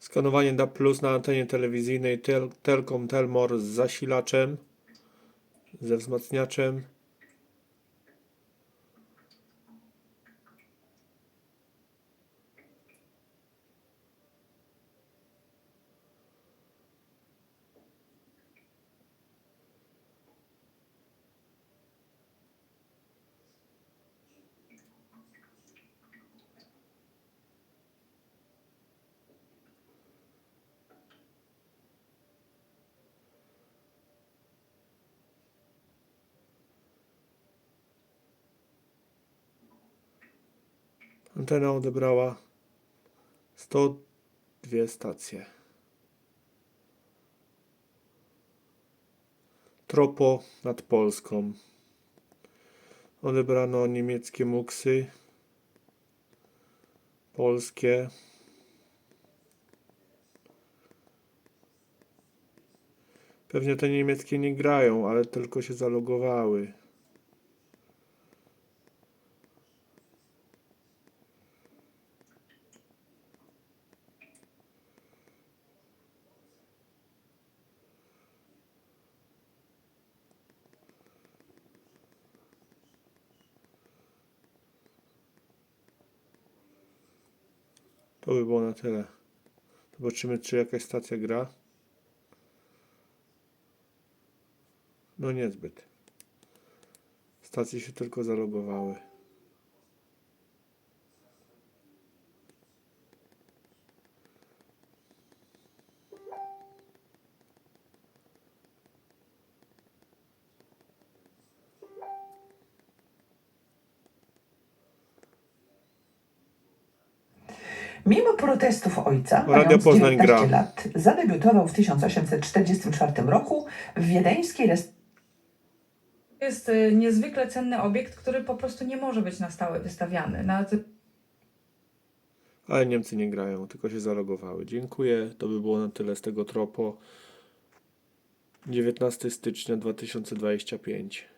Skanowanie DAB Plus na antenie telewizyjnej tel Telkom Telmor z zasilaczem, ze wzmacniaczem. Antena odebrała 102 stacje. Tropo nad Polską. Odebrano niemieckie muksy, polskie. Pewnie te niemieckie nie grają, ale tylko się zalogowały. To by było na tyle. Zobaczymy, czy jakaś stacja gra. No niezbyt. Stacje się tylko zalogowały. Mimo protestów ojca, Radio mając Poznań 19 gra. lat, zadebiutował w 1844 roku w wiedeńskiej restauracji jest y, niezwykle cenny obiekt, który po prostu nie może być na stałe wystawiany. Nawet Ale Niemcy nie grają, tylko się zalogowały. Dziękuję. To by było na tyle z tego tropo. 19 stycznia 2025.